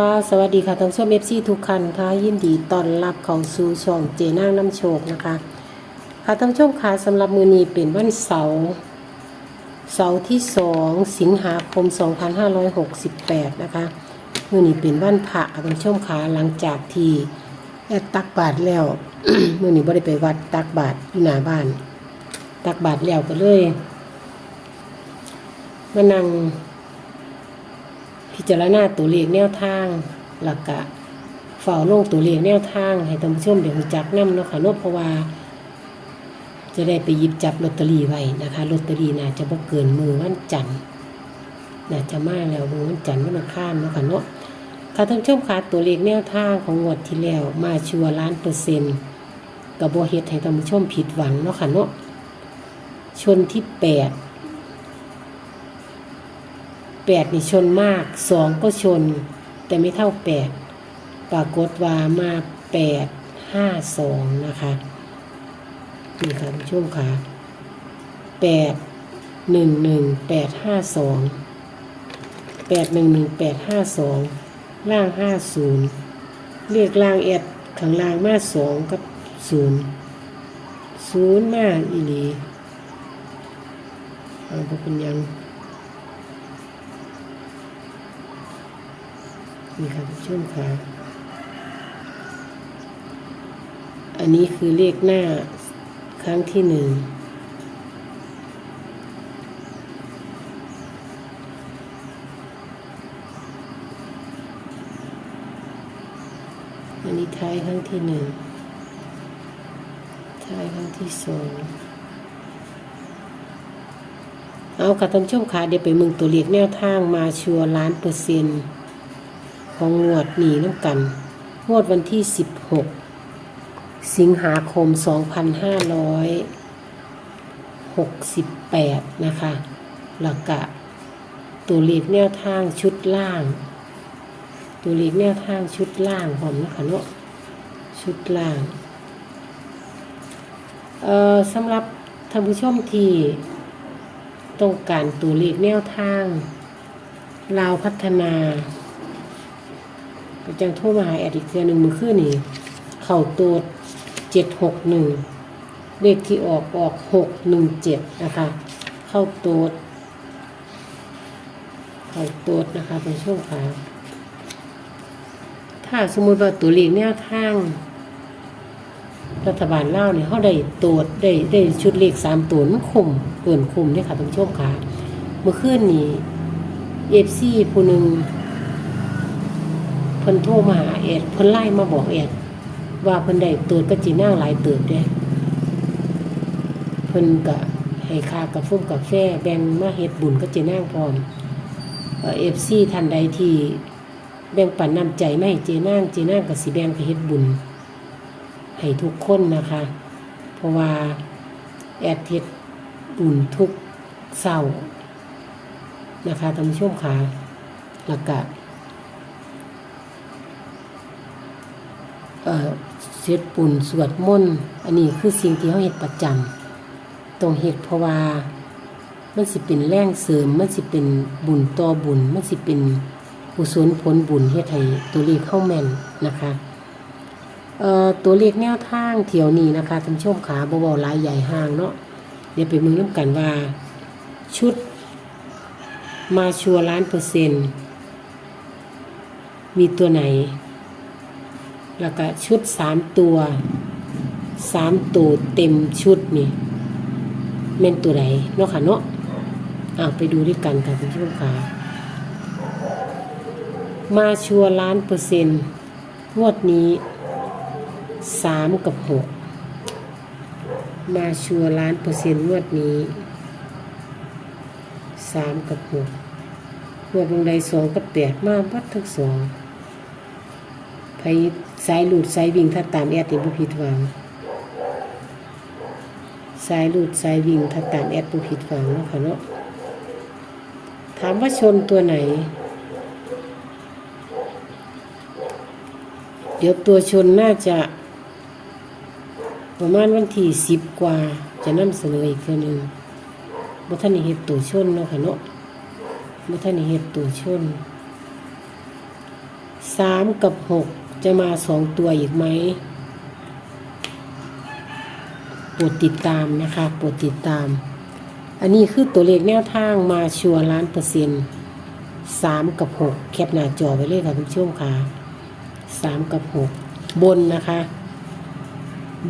ค่ะ สวัสดีค่ะท่านผู้ชมเอฟซีทุกคันค่ะ ยินดีต้อนรับเข้าสู่ช่องเจน่างน้ำโชคนะคะ ค่ะท่านผู้ชมค่ะสำหรับมือนี้เป็นวันเสาร์เสาร์ที่2สิงหาคม 2568 นะคะมือนี้เป็นวันพระค่ะท่านผู้ชมค่ะหลังจากที่แอดตักบาทแล้วมือนี้บ่ได้ไปวัดตักบาทอยู่หน้าบ้าน ตักบาทแล้วก็เลยมานั่ง พิจารณาตัวเลขแนวทางหลักกะฝ่าลงตัวเลขแนวทาง ให้ท่านผู้ชมเดี๋ยวจักนำเนาะค่ะนาะเพราะว่าจะได้ไปหยิบจับลอตเตอรี่ไว้นะคะลอตเตอรี่น่าจะบ่เกินมือวันจันทร์น่าจะมาแล้วมือวันจันทร์วันอังคารเนาะค่ะเนาะค่ะท่านผู้ชมค่ะตัวเลขแนวทางของงวดที่แล้วมาชัวร์ล้านเปอร์เซ็นต์กับบ่เฮ็ดให้ท่านผู้ชมผิดหวังเนาะค่ะเนาะชนที่แปด แปดนี่ชนมากสองก็ชน แต่ไม่เท่าแปดปรากฏว่ามาแปดห้าสองนะคะนี่ค่ะท่านผู้ชมค่ะแปดหนึ่งหนึ่งแปดห้าสองแปดหนึ่งหนึ่งแปดห้าสองล่างห้าศูนย์เรียกล่างแอดข้างล่างมาสองกับศูนย์ศูนย์มาอีหลีเอาบ่เป็นยัง นี่ค่ะท่านผู้ชมค่ะ อันนี้คือเลขหน้าครั้งที่หนึ่งอันนี้ท้ายครั้งที่หนึ่งท้ายครั้งที่สองเอาค่ะท่านชมค่ะเดี๋ยวไปมึงตัวเลขแนวทางมาชัวร์ล้านเปอร์เซ็นต์ ของงวดหนีน้ำกันงวดวันที่ 16 สิงหาคม 2568 นะคะหลักกะ ตัวเลขแนวทางชุดล่าง ตัวเลขแนวทางชุดล่างผมนะคะเนาะชุดล่างเอ่อสำหรับท่านผู้ชมที่ต้องการตัวเลขแนวทางลาวพัฒนา จังโทรมาหาแอดอีกเทือหนึ่งมือขึ้นนี่ เข่าตัวเจ็ดหกหนึ่งเลขที่ออกออกหกหนึ่งเจ็ดนะคะ เข้าตัวเข้าตัวนะคะเป็นช่วงขาถ้าสมมติว่าตัวเลขแนวทาง รัฐบาลเล่าเนี่ยเขาได้ตัวได้ได้ชุดเลขสามตัวมันคุมเกินคุมเนี่ยค่ะท่านผู้ชมค่ะเมื่อคืนนี้เอฟซีผู้หนึ่ง พิ่นโทรมาหาแอดเพิ่นไล่มาบอกแอดว่าเพิ่นได้เติดก็จีน่างหลายเติบเด้เพิ่นก็ให้ค่ากาแฟกาแฟแบ่งมาเฮ็ดบุญก็จีน่างพร้อมเอฟซีท่านใดที่แบ่งปันน้ำใจไมาให้เจนางเจนางก็สิแบ่งไปเฮ็ดบุญ ให้ทุกคนนะคะ เพราะว่าแอดเฮ็ดบุญทุกเศร้านะคะท่านผู้ชมค่ะแล้วก็อ่อ เสียปุ่นสวดมนต์อันนี้คือสิ่งที่เขาเฮ็ดประจำต้องเฮ็ดเพราะว่ามันสิเป็นแรงเสริม มันสิเป็นบุญต่อบุญ มันสิเป็นกุศลผลบุญเฮ็ดให้ตัวเลขเข้าแม่นนะคะตัวเลขแนวทางเที่ยวนี้นะคะท่านชมขาบ่เว้าหลายใหญ่ห่างเนาะเดี๋ยวไปมึงนํกันว่า ชุด มาชัวร์ล้านเปอร์เซ็นต์มีตัวไหน แล้วก็ชุดสามตัวสามตัวเต็มชุดนี่เม่นตัวไหนเนาะค่ะเนาะอ้าวไปดูด้วยกันค่ะคุณผู้ชมค่ะมาชัวร์ล้านเปอร์เซ็นต์งวดนี้สามกับหกมาชัวร์ล้านเปอร์เซ็นต์งวดนี้สามกับหกงวดบางใดสองกับแปดมาวัดทั้งสองไผ สายหลุดสายวิ่งถ้าตามแอดนี่บ่ผิดหวังสายหลุดสายวิ่งถ้าตามแอดบ่ผิดหวังเนาะค่ะเนาะถามว่าชนตัวไหน เดี๋ยวตัวชนน่าจะ ประมาณวันที่สิบกว่า จะนำเสนออีกเทื่อหนึงบ่ทันเฮ็ดตัวชนเนาะค่ะเนาะบ่ทันเฮ็ดตัวชนสามกับหก จะมาสองตัวอีกไหมโปรดติดตามนะคะโปรดติดตาม อันนี้คือตัวเลขแนวทางมาชัวร์ล้านเปอร์เซ็นต์สามกับหกแคปหน้าจอไว้เลยค่ะคุณผู้ชมค่ะสามกับหกบนนะคะ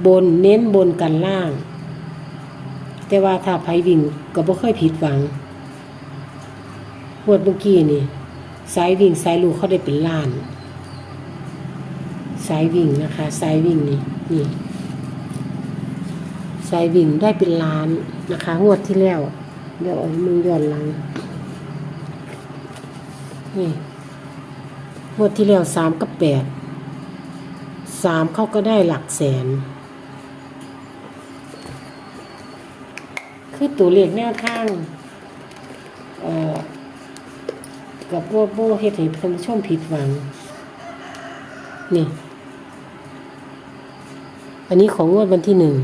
บนเน้นบนกันล่าง แต่ว่าถ้าไผวิ่งก็บ่ค่อยผิดหวังงวดเมื่อกี้นี่สายวิ่งสายลูกเขาได้เป็นล้าน สายวิ่งนะคะ สายวิ่งนี่นี่สายวิ่งได้เป็นล้านนะคะ งวดที่แล้วเดี๋ยวเอามึงย้อนหลังนี่งวดที่แล้วสามกับแปดสามเขาก็ได้หลักแสน คือตัวเลขแนวทางกับโบโบเฮ็ดให้ท่นชมผิดหวังนี่ อันนี้ของงวดวันที่หนึ่ง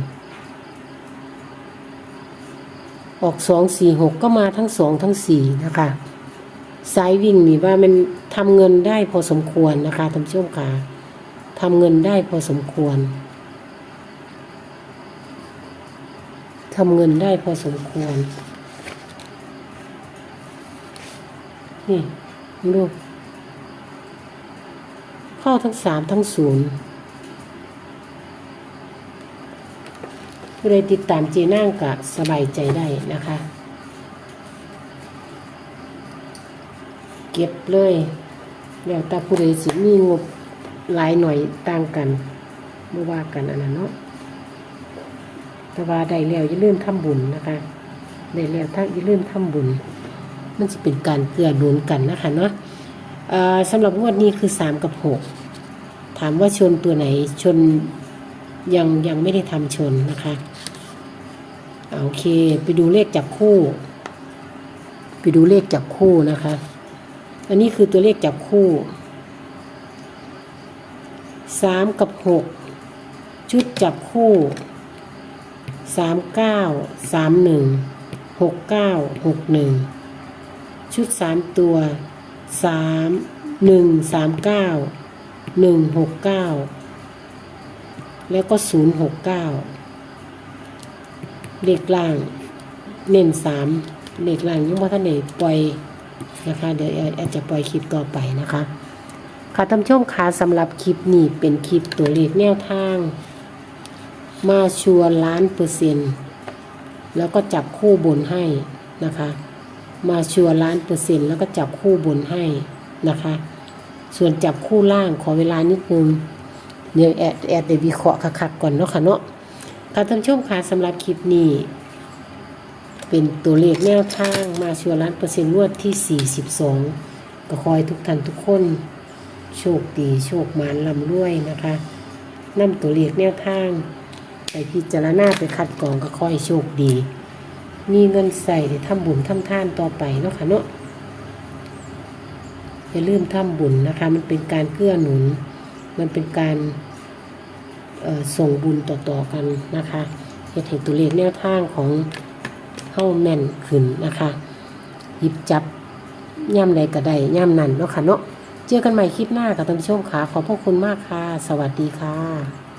ออกสองสี่หกก็มาทั้งสองทั้งสี่นะคะสายวิ่งนี่ว่ามันทำเงินได้พอสมควรนะคะท่านผู้ชมค่ะทำเงินได้พอสมควรทำเงินได้พอสมควร นี่ดูเข้าทั้งสามทั้งศูนย์ ผู้ใดติดตามเจนั่งกะสบายใจได้นะคะ เก็บเลย แล้วต่ผู้ใดสิมีงบหลายหน่อยต่างกันไม่ว่ากันอันนั้นเนาะแต่ว่าได้แล้วอย่าลืมทำบุญนะคะได้แล้วถ้าอย่าลืมทำบุญ มันจะเป็นการเกื้อหนุนกันนะคะเนาะสำหรับงวดนี้คือสามกับหกถามว่าชนตัวไหนชนยังยังไม่ได้ทำชนนะคะ โอเค ไปดูเลขจับคู่ ไปดูเลขจับคู่นะคะ อันนี้คือตัวเลขจับคู่สามกับหกชุดจับคู่สามเก้าสามหนึ่งหกเก้าหกหนึ่งชุดสามตัวสามหนึ่งสามเก้าหนึ่งหกเก้าแล้วก็ศูนย์หกเก้า เลขล่าง เน้นสามเลขล่างยังว่าท่านไหนปล่อยนะคะ เดี๋ยวอาจจะปล่อยคลิปต่อไปนะคะค่ะท่านชมคะสำหรับคลิปนี้เป็นคลิปตัวเลขแนวทาง มาชัวร์ล้านเปอร์เซ็นต์แล้วก็จับคู่บนให้นะคะ มาชัวร์ล้านเปอร์เซ็นต์แล้วก็จับคู่บนให้นะคะ ส่วนจับคู่ล่างขอเวลานิดนึงเดี๋ยวแอดแอดเดี๋ยววิเคราะห์คักๆก่อนเนาะค่ะเนาะ ค่ะท่านชมคะสำหรับคลิปนี้ เป็นตัวเลขแนวทางมาชัวร์ล้านเปอร์เซ็นต์งวดที่ 42 ก็คอยทุกท่านทุกคน โชคดีโชคมานลำรวยนะคะนำตัวเลขแนวทาง ไปพิจารณาไปคัดกรองก็คอยโชคดี มีเงินใส่ได้ทำบุญทำทานต่อไปเนาะค่ะเนาะอย่าลืมทำบุญนะคะ มันเป็นการเกื้อหนุน มันเป็นการ ส่งบุญต่อๆกันนะคะเห็ดให้ตัวเลขแนวทางของเข้าแม่นขึ้นนะคะหยิบจับย่ำใดก็ได้ย่ำนั่นเนาะค่ะเนาะเจอกันใหม่คลิปหน้ากับท่านผู้ชมค่ะขอบพระคุณมากค่ะ สวัสดีค่ะ